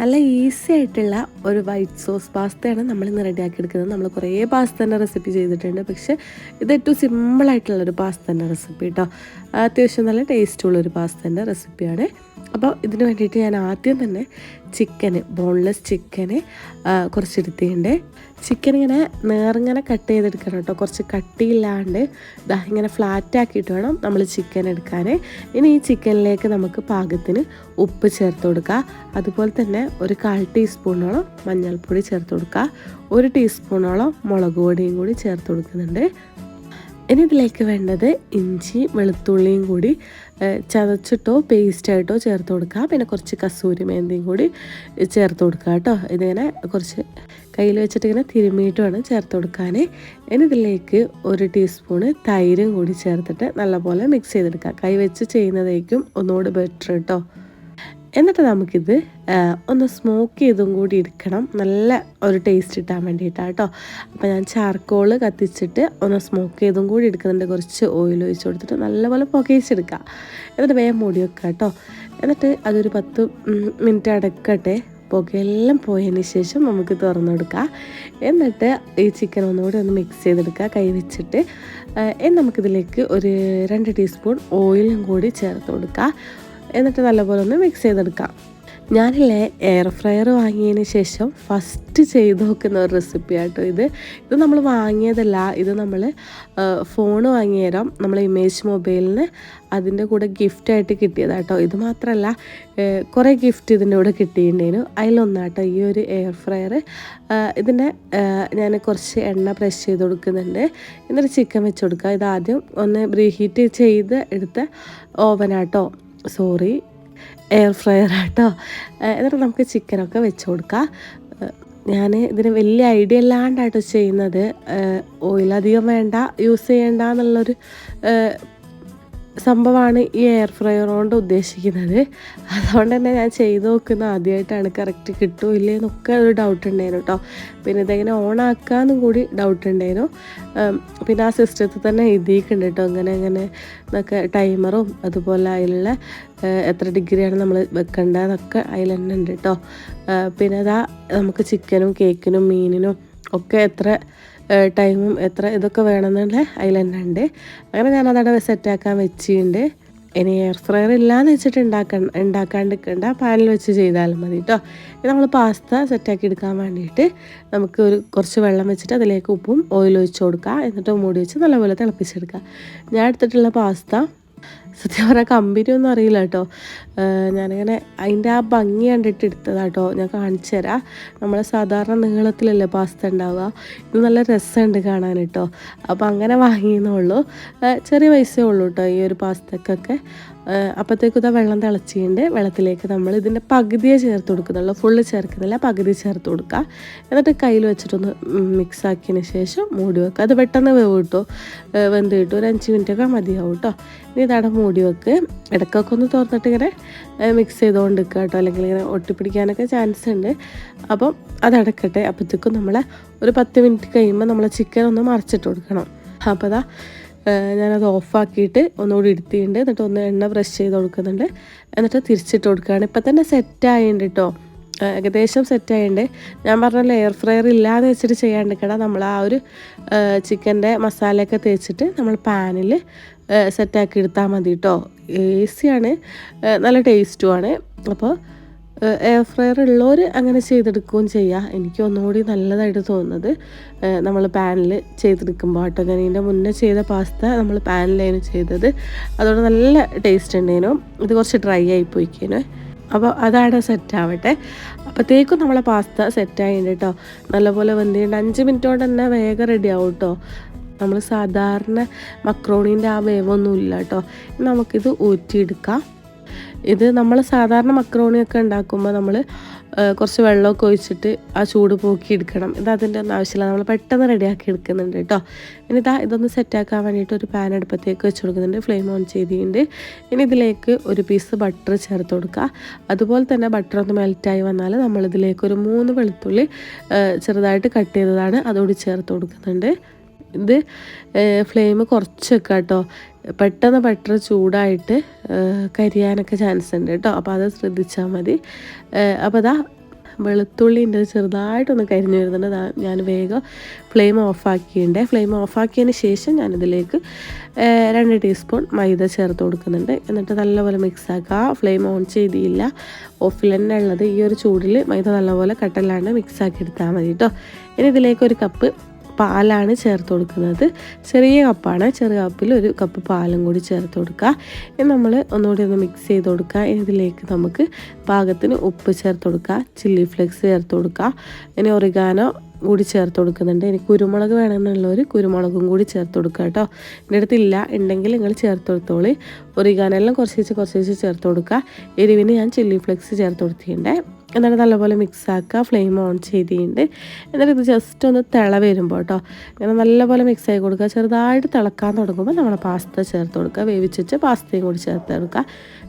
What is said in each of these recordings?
നല്ല ഈസി ആയിട്ടുള്ള ഒരു വൈറ്റ് സോസ് പാസ്തയാണ് നമ്മൾ ഇന്ന് റെഡിയാക്കി എടുക്കുന്നത് നമ്മൾ കുറേ പാസ്തേന്റെ റെസിപ്പി ചെയ്തിട്ടുണ്ട്. പക്ഷേ ഇത് ഏറ്റവും സിമ്പിളായിട്ടുള്ളൊരു പാസ്തേന്റെ റെസിപ്പി കേട്ടോ അത്യാവശ്യം നല്ല ടേസ്റ്റുള്ളൊരു പാസ്തേന്റെ റെസിപ്പിയാണ്. അപ്പോൾ ഇതിന് വേണ്ടിയിട്ട് ഞാൻ ആദ്യം തന്നെ ചിക്കന് ബോൺലെസ് ചിക്കന് കുറച്ചെടുത്തിട്ടുണ്ട്. ചിക്കൻ ഇങ്ങനെ നേറിങ്ങനെ കട്ട് ചെയ്തെടുക്കണം കേട്ടോ. കുറച്ച് കട്ടിയില്ലാണ്ട് ഇതാ ഇങ്ങനെ ഫ്ലാറ്റ് ആക്കിയിട്ട് വേണം നമ്മൾ ചിക്കൻ എടുക്കാൻ. ഇനി ഈ ചിക്കനിലേക്ക് നമുക്ക് പാകത്തിന് ഉപ്പ് ചേർത്ത് കൊടുക്കുക അതുപോലെ തന്നെ ഒരു കാൽ ടീസ്പൂണോളം മഞ്ഞൾപ്പൊടി ചേർത്ത് കൊടുക്കുക ഒരു ടീസ്പൂണോളം മുളക് പൊടിയും കൂടി ചേർത്ത് കൊടുക്കുന്നുണ്ട്. ഇനി ഇതിലേക്ക് വേണ്ടത് ഇഞ്ചി വെളുത്തുള്ളിയും കൂടി ചതച്ചിട്ടോ പേസ്റ്റായിട്ടോ ചേർത്ത് കൊടുക്കുക. പിന്നെ കുറച്ച് കസൂരി മേന്തിയും കൂടി ചേർത്ത് കൊടുക്കുക കേട്ടോ. ഇതിങ്ങനെ കുറച്ച് കയ്യിൽ വെച്ചിട്ട് ഇങ്ങനെ തിരുമ്മിയിട്ട് വേണം ചേർത്ത് കൊടുക്കാൻ ഇനി ഇതിലേക്ക് ഒരു ടീസ്പൂണ് തൈരും കൂടി ചേർത്തിട്ട് നല്ലപോലെ മിക്സ് ചെയ്തെടുക്കുക. കൈ വെച്ച് ചെയ്യുന്നതായിരിക്കും ഒന്നുകൂടി ബെറ്റർ കേട്ടോ. എന്നിട്ട് നമുക്കിത് ഒന്ന് സ്മോക്ക് ചെയ്തും കൂടി ഇരിക്കണം. നല്ല ഒരു ടേസ്റ്റ് കിട്ടാൻ വേണ്ടിയിട്ടാണ് കേട്ടോ അപ്പോൾ ഞാൻ ചാർക്കോൾ കത്തിച്ചിട്ട് ഒന്ന് സ്മോക്ക് ചെയ്തും കൂടി എടുക്കുന്നുണ്ട്. കുറച്ച് ഓയിൽ ഒഴിച്ച് കൊടുത്തിട്ട് നല്ലപോലെ പുകയിച്ചെടുക്കുക എന്നിട്ട് വേഗം മൂടി വെക്കുക കേട്ടോ എന്നിട്ട് അതൊരു പത്ത് മിനിറ്റ് അടക്കട്ടെ. പുകയെല്ലാം പോയതിന് ശേഷം നമുക്ക് തുറന്നു കൊടുക്കാം. എന്നിട്ട് ഈ ചിക്കൻ ഒന്നുകൂടി ഒന്ന് മിക്സ് ചെയ്തെടുക്കുക. കൈ വെച്ചിട്ട് നമുക്കിതിലേക്ക് ഒരു രണ്ട് ടീസ്പൂൺ ഓയിലും കൂടി ചേർത്ത് കൊടുക്കുക എന്നിട്ട് നല്ലപോലെ ഒന്ന് മിക്സ് ചെയ്തെടുക്കാം. ഞാനില്ലേ എയർ ഫ്രയർ വാങ്ങിയതിന് ശേഷം ഫസ്റ്റ് ചെയ്ത് നോക്കുന്ന ഒരു റെസിപ്പി ആട്ടോ ഇത്. ഇത് നമ്മൾ വാങ്ങിയതല്ല ഇത് നമ്മൾ ഫോൺ വാങ്ങിയ നമ്മൾ ഇമേജ് മൊബൈലിന് അതിന്റെ കൂടെ ഗിഫ്റ്റായിട്ട് കിട്ടിയതാട്ടോ. ഇത് മാത്രമല്ല കുറേ ഗിഫ്റ്റ് ഇതിന്റെ കൂടെ കിട്ടിയിട്ടുണ്ടായിരുന്നു. അതിലൊന്നാട്ടോ ഈ ഒരു എയർ ഫ്രയർ ഇതിന്റെ ഞാൻ കുറച്ച് എണ്ണ പ്രഷ് ചെയ്ത് കൊടുക്കുന്നുണ്ട്. എന്നിട്ട് ചിക്കൻ വെച്ച് കൊടുക്കുക. ഇത് ആദ്യം ഒന്ന് ബ്രീഹീറ്റ് ചെയ്ത് എടുത്ത ഓവനാട്ടോ സോറി എയർ ഫ്രയർ ആട്ടോ. എന്നിട്ട് നമുക്ക് ചിക്കനൊക്കെ വെച്ച് കൊടുക്കാം. ഞാൻ ഇതിന് വലിയ ഐഡിയ അല്ലാണ്ടാട്ടോ ചെയ്യുന്നത്. ഓയിൽ അധികം വേണ്ട യൂസ് ചെയ്യേണ്ട എന്നുള്ളൊരു സംഭവമാണ് ഈ എയർ ഫ്രയർ കൊണ്ട് ഉദ്ദേശിക്കുന്നത്. അതുകൊണ്ട് തന്നെ ഞാൻ ചെയ്ത് നോക്കുന്ന ആദ്യമായിട്ടാണ് കറക്റ്റ് കിട്ടുമോ ഇല്ലേ എന്നൊക്കെ ഒരു ഡൗട്ട് ഉണ്ടായിരുന്നു കേട്ടോ പിന്നെ ഇതെങ്ങനെ ഓൺ ആക്കാമെന്നും കൂടി ഡൗട്ട് ഉണ്ടായിരുന്നു. പിന്നെ ആ സിസ്റ്റത്തിൽ തന്നെ എഴുതിയിട്ടുണ്ട് കേട്ടോ അങ്ങനെ അങ്ങനെ എന്നൊക്കെ ടൈമറും അതുപോലെ അതിലുള്ള എത്ര ഡിഗ്രിയാണ് നമ്മൾ വെക്കേണ്ടതെന്നൊക്കെ അതിൽ തന്നെ ഉണ്ട് കേട്ടോ പിന്നെ അതാ നമുക്ക് ചിക്കനും കേക്കിനും മീനിനും ഒക്കെ എത്ര ടൈമും എത്ര ഇതൊക്കെ വേണമെന്നുള്ള അതിൽ അങ്ങനെ ഞാനതവിടെ സെറ്റാക്കാൻ വെച്ചിട്ടുണ്ട് ഇനി എയർ ഫ്രയർ ഇല്ലാന്ന് വെച്ചിട്ട് ഉണ്ടാക്കാൻ ഉണ്ടാക്കാണ്ടിരിക്കേണ്ട പാനിൽ വെച്ച് ചെയ്താലും മതി കേട്ടോ നമ്മൾ പാസ്ത സെറ്റാക്കി എടുക്കാൻ വേണ്ടിയിട്ട് നമുക്ക് ഒരു കുറച്ച് വെള്ളം വെച്ചിട്ട് അതിലേക്ക് ഉപ്പും ഓയിൽ ഒഴിച്ച് കൊടുക്കുക എന്നിട്ട് മൂടി വെച്ച് നല്ലപോലെ തിളപ്പിച്ചെടുക്കുക ഞാൻ എടുത്തിട്ടുള്ള പാസ്ത സത്യം പറഞ്ഞാൽ കമ്പനി ഒന്നും അറിയില്ല കേട്ടോ. ഞാനിങ്ങനെ അതിന്റെ ആ ഭംഗി കണ്ടിട്ട് എടുത്തതാട്ടോ ഞാൻ കാണിച്ചു തരാം. നമ്മൾ സാധാരണ നീളത്തിലല്ലേ പാസ്ത ഉണ്ടാവുക. ഇത് നല്ല രസമുണ്ട് കാണാൻ കേട്ടോ. അപ്പോൾ അങ്ങനെ വാങ്ങിയെന്നുള്ളൂ ചെറിയ പൈസയേ ഉള്ളൂ കേട്ടോ ഈ ഒരു പാസ്തക്കൊക്കെ അപ്പോഴത്തേക്കും ഇതാ വെള്ളം തിളച്ചിട്ടുണ്ട്. വെള്ളത്തിലേക്ക് നമ്മൾ ഇതിന്റെ പകുതിയെ ചേർത്ത് കൊടുക്കുന്നുള്ളൂ. ഫുള്ള് ചേർക്കുന്നില്ല. പകുതി ചേർത്ത് കൊടുക്കുക എന്നിട്ട് കയ്യിൽ വെച്ചിട്ടൊന്ന് മിക്സ് ആക്കിയതിന് ശേഷം മൂടി വെക്കുക. അത് പെട്ടെന്ന് വേവ് കിട്ടും. വെന്ത് കിട്ടും. ഒരു അഞ്ച് മിനിറ്റൊക്കെ മതിയാവും കേട്ടോ. ഇനി ഇതവിടെ മൂടി വെക്ക്. ഇടയ്ക്കൊക്കെ ഒന്ന് തുറന്നിട്ട് ഇങ്ങനെ മിക്സ് ചെയ്തുകൊണ്ട് നിൽക്കുക കേട്ടോ. അല്ലെങ്കിൽ ഇങ്ങനെ ഒട്ടിപ്പിടിക്കാനൊക്കെ ചാൻസ് ഉണ്ട്. അപ്പം അതടക്കട്ടെ അപ്പോഴത്തേക്കും നമ്മൾ ഒരു പത്ത് മിനിറ്റ് കഴിയുമ്പോൾ നമ്മൾ ചിക്കൻ ഒന്ന് മറിച്ചിട്ട് കൊടുക്കണം. അപ്പോൾ അതാ ഞാനത് ഓഫാക്കിയിട്ട് ഒന്നുകൂടി ഇരുത്തിയിട്ടുണ്ട് എന്നിട്ട് ഒന്ന് എണ്ണ ബ്രഷ് ചെയ്ത് കൊടുക്കുന്നുണ്ട്. എന്നിട്ട് തിരിച്ചിട്ട് കൊടുക്കുകയാണ്. ഇപ്പം തന്നെ സെറ്റ് ആയിട്ടുണ്ട് കേട്ടോ ഏകദേശം സെറ്റ് സെറ്റായിട്ടുണ്ട് ഞാൻ പറഞ്ഞല്ലോ എയർ ഫ്രയർ ഇല്ലാതെ വെച്ചിട്ട് ചെയ്യാണ്ടിരിക്കണം നമ്മൾ ആ ഒരു ചിക്കന്റെ മസാലയൊക്കെ തേച്ചിട്ട് നമ്മൾ പാനിൽ സെറ്റാക്കി എടുത്താൽ മതി കേട്ടോ ഈസിയാണ് നല്ല ടേസ്റ്റുമാണ് അപ്പോൾ എയർ ഫ്രയർ ഉള്ളവർ അങ്ങനെ ചെയ്തെടുക്കുകയും ചെയ്യാം. എനിക്ക് ഒന്നുകൂടി നല്ലതായിട്ട് തോന്നുന്നത് നമ്മൾ പാനിൽ ചെയ്തെടുക്കുമ്പോൾ. കേട്ടോ ഞാൻ മുന്നേ ചെയ്ത പാസ്ത നമ്മൾ പാനിലായിരുന്നു ചെയ്തത്. അതുകൊണ്ട് നല്ല ടേസ്റ്റ് ഉണ്ടായിരുന്നു. ഇത് കുറച്ച് ഡ്രൈ ആയി പോയിക്കേനു അപ്പോൾ അതാണ് സെറ്റ് ആവട്ടെ. അപ്പോഴത്തേക്കും നമ്മളെ പാസ്ത സെറ്റായി കേട്ടോ നല്ലപോലെ വെന്തിട്ടുണ്ട് അഞ്ച് മിനിറ്റ് കൊണ്ട് തന്നെ വേഗം റെഡി ആവും കേട്ടോ നമ്മൾ സാധാരണ മക്രോണീന്റെ ആ വേവൊന്നും ഇല്ല കേട്ടോ നമുക്കിത് ഊറ്റിയെടുക്കാം. ഇത് നമ്മൾ സാധാരണ മക്രോണിയൊക്കെ ഉണ്ടാക്കുമ്പോൾ നമ്മൾ കുറച്ച് വെള്ളമൊക്കെ ഒഴിച്ചിട്ട് ആ ചൂട് പോക്കി എടുക്കണം. ഇത് അതിന്റെ ഒന്നും ആവശ്യമില്ല. നമ്മൾ പെട്ടെന്ന് റെഡിയാക്കി എടുക്കുന്നുണ്ട് കേട്ടോ. ഇനി ഇതാ ഇതൊന്ന് സെറ്റാക്കാൻ വേണ്ടിയിട്ട് ഒരു പാൻ അടുപ്പത്തേക്ക് വെച്ച് കൊടുക്കുന്നുണ്ട്. ഫ്ലെയിം ഓൺ ചെയ്തിട്ടുണ്ട്. ഇനി ഇതിലേക്ക് ഒരു പീസ് ബട്ടർ ചേർത്ത് കൊടുക്കുക. അതുപോലെ തന്നെ ബട്ടർ ഒന്ന് മെൽറ്റായി വന്നാൽ നമ്മളിതിലേക്ക് ഒരു മൂന്ന് വെളുത്തുള്ളി ചെറുതായിട്ട് കട്ട് ചെയ്തതാണ്. അതോട് ചേർത്ത് കൊടുക്കുന്നുണ്ട്. ഇത് ഫ്ലെയിം കുറച്ച് വെക്കുക കേട്ടോ. പെട്ടെന്ന് ബട്ടർ ചൂടായിട്ട് കരിയാനൊക്കെ ചാൻസ് ഉണ്ട് കേട്ടോ അപ്പോൾ അത് ശ്രദ്ധിച്ചാൽ മതി. അപ്പോൾ അതാ വെളുത്തുള്ളി ഉണ്ട് ചെറുതായിട്ടൊന്ന് കരിഞ്ഞു വരുന്നുണ്ട്. ഞാൻ വേഗം ഫ്ലെയിം ഓഫാക്കിയിട്ടുണ്ട് ഫ്ലെയിം ഓഫാക്കിയതിന് ശേഷം ഞാനിതിലേക്ക് രണ്ട് ടീസ്പൂൺ മൈദ ചേർത്ത് കൊടുക്കുന്നുണ്ട്. എന്നിട്ട് നല്ലപോലെ മിക്സ് ആക്കുക ഫ്ലെയിം ഓൺ ചെയ്തില്ല ഓഫിൽ തന്നെ ഉള്ളത്. ഈ ഒരു ചൂടിൽ മൈദ നല്ലപോലെ കട്ടല്ലാണ്ട് മിക്സ് ആക്കി എടുത്താൽ മതി കേട്ടോ ഇനി ഇതിലേക്ക് ഒരു കപ്പ് പാലാണ് ചേർത്ത് കൊടുക്കുന്നത്. ചെറിയ കപ്പാണ്. ചെറിയ കപ്പിൽ ഒരു കപ്പ് പാലും കൂടി ചേർത്ത് കൊടുക്കുക. ഇനി നമ്മൾ ഒന്നുകൂടി ഒന്ന് മിക്സ് ചെയ്ത് കൊടുക്കുക. ഇതിലേക്ക് നമുക്ക് പാകത്തിന് ഉപ്പ് ചേർത്ത് കൊടുക്കുക. ചില്ലി ഫ്ലെക്സ് ചേർത്ത് കൊടുക്കുക. ഇനി ഒറിഗാനോ കൂടി ചേർത്ത് കൊടുക്കുന്നുണ്ട്. ഇനി കുരുമുളക് വേണമെന്നുള്ളവർ കുരുമുളകും കൂടി ചേർത്ത് കൊടുക്കുക കേട്ടോ. എന്റെ അടുത്തില്ല ഉണ്ടെങ്കിൽ നിങ്ങൾ ചേർത്ത് കൊടുത്തോളി. ഒറിഗാനെല്ലാം കുറച്ച് കുറച്ച് ചേർത്ത് കൊടുക്കുക. എരിവിന് ഞാൻ ചില്ലി ഫ്ലെക്സ് ചേർത്ത് കൊടുത്തിട്ടുണ്ട്. എന്നിട്ട് നല്ലപോലെ മിക്സ് ആക്കുക ഫ്ലെയിം ഓൺ ചെയ്തിട്ടുണ്ട്. എന്നിട്ട് ഇത് ജസ്റ്റ് ഒന്ന് തിള വരുമ്പോൾ കേട്ടോ ഇങ്ങനെ നല്ലപോലെ മിക്സ് ആയി കൊടുക്കുക. ചെറുതായിട്ട് തിളക്കാൻ തുടങ്ങുമ്പോൾ നമ്മൾ പാസ്ത ചേർത്ത് കൊടുക്കുക. വേവിച്ചിട്ട് പാസ്തയും കൂടി ചേർത്ത് കൊടുക്കുക.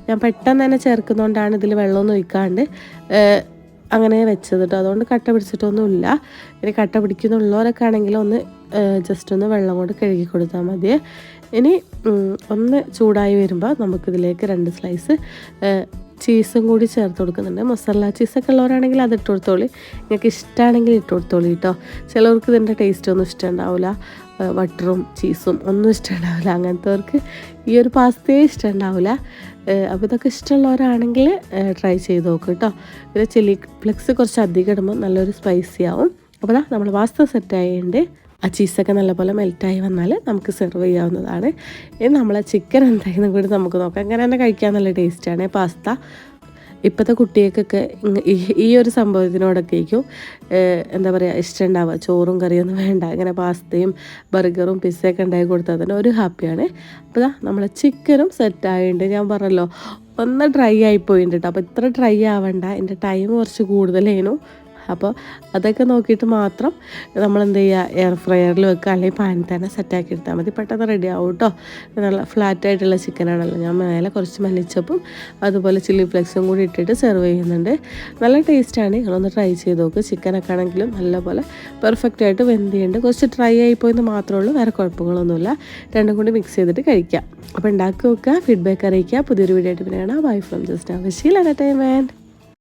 ഞാൻ പെട്ടെന്ന് തന്നെ ചേർക്കുന്നതുകൊണ്ടാണ് ഇതിൽ വെള്ളമൊന്നും ഒഴിക്കാണ്ട് അങ്ങനെ വെച്ചത് കേട്ടോ അതുകൊണ്ട് കട്ട പിടിച്ചിട്ടൊന്നുമില്ല. ഇനി കട്ട പിടിക്കുന്നുള്ളവരൊക്കെ ആണെങ്കിൽ ഒന്ന് ജസ്റ്റ് ഒന്ന് വെള്ളം കൊണ്ട് കഴുകി കൊടുത്താൽ മതി. ഇനി ഒന്ന് ചൂടായി വരുമ്പോൾ നമുക്കിതിലേക്ക് രണ്ട് സ്ലൈസ് ചീസും കൂടി ചേർത്ത് കൊടുക്കുന്നുണ്ട്. മസാല ചീസൊക്കെ ഉള്ളവരാണെങ്കിൽ അത് ഇട്ട് കൊടുത്തോളി. നിങ്ങൾക്ക് ഇഷ്ടമാണെങ്കിൽ ഇട്ട് കൊടുത്തോളി കേട്ടോ ചിലവർക്ക് ഇതിന്റെ ടേസ്റ്റ് ഒന്നും ഇഷ്ടമുണ്ടാവില്ല ബട്ടറും ചീസും ഒന്നും ഇഷ്ടമുണ്ടാവില്ല അങ്ങനത്തെവർക്ക് ഈ ഒരു പാസ്തയെ ഇഷ്ടമുണ്ടാവില്ല അപ്പോൾ ഇതൊക്കെ ഇഷ്ടമുള്ളവരാണെങ്കിൽ ട്രൈ ചെയ്ത് നോക്കും കേട്ടോ പിന്നെ ചില്ലി ഫ്ലെക്സ് കുറച്ച് അധികം ഇടുമ്പോൾ നല്ലൊരു സ്പൈസി ആവും. അപ്പോൾ നമ്മൾ പാസ്ത സെറ്റ് ആയതുകൊണ്ട് ആ ചീസൊക്കെ നല്ലപോലെ മെൽറ്റായി വന്നാൽ നമുക്ക് സെർവ് ചെയ്യാവുന്നതാണ്. ഇനി നമ്മളെ ചിക്കൻ എന്തായാലും കൂടി നമുക്ക് നോക്കാം. അങ്ങനെ തന്നെ കഴിക്കാൻ നല്ല ടേസ്റ്റാണ് പാസ്ത. ഇപ്പോഴത്തെ കുട്ടികൾക്കൊക്കെ ഈ- ഒരു സംഭവത്തിനോടൊക്കെയായിരിക്കും എന്താ പറയുക ഇഷ്ടമുണ്ടാവുക ചോറും കറിയൊന്നും വേണ്ട. അങ്ങനെ പാസ്തയും ബർഗറും പിസ്സയൊക്കെ ഉണ്ടാക്കി കൊടുത്താൽ തന്നെ ഒരു ഹാപ്പിയാണ്. അപ്പോൾ ഇതാ നമ്മളെ ചിക്കനും സെറ്റ് ആയിട്ടുണ്ട്. ഞാൻ പറഞ്ഞല്ലോ ഒന്ന് ഡ്രൈ ആയിപ്പോയിട്ടുണ്ട് കേട്ടോ അപ്പോൾ ഇത്ര ഡ്രൈ ആവണ്ട. എന്റെ ടൈം കുറച്ച് കൂടുതലായിരുന്നു അപ്പോൾ അതൊക്കെ നോക്കിയിട്ട് മാത്രം നമ്മൾ എന്ത് ചെയ്യുക എയർ ഫ്രയറിൽ വെക്കുക അല്ലെങ്കിൽ പാനിൽ തന്നെ സെറ്റാക്കി എടുത്താൽ മതി. പെട്ടെന്ന് റെഡി ആവും കേട്ടോ നല്ല ഫ്ലാറ്റായിട്ടുള്ള ചിക്കനാണല്ലോ ഞാൻ മേലെ കുറച്ച് മല്ലിച്ചപ്പും അതുപോലെ ചില്ലി ഫ്ലെക്സും കൂടി ഇട്ടിട്ട് സെർവ് ചെയ്യുന്നുണ്ട്. നല്ല ടേസ്റ്റാണ് നിങ്ങളൊന്ന് ട്രൈ ചെയ്ത് നോക്ക്. ചിക്കനൊക്കെ ആണെങ്കിലും നല്ലപോലെ പെർഫെക്റ്റ് ആയിട്ട് ചെയ്യുന്നുണ്ട് കുറച്ച് ഡ്രൈ ആയിപ്പോയെന്ന് മാത്രമേ ഉള്ളൂ. വേറെ കുഴപ്പങ്ങളൊന്നുമില്ല. രണ്ടും കൂടി മിക്സ് ചെയ്തിട്ട് കഴിക്കാം. അപ്പോൾ ഉണ്ടാക്കി നോക്കുക. ഫീഡ്ബാക്ക് അറിയിക്കുക. പുതിയൊരു വീഡിയോ ആയിട്ട് പിന്നെ കാണാം. ബൈ ഫ്രം ജസ്റ്റ് ആവശ്യമില്ല എന്റർടൈൻമെന്റ്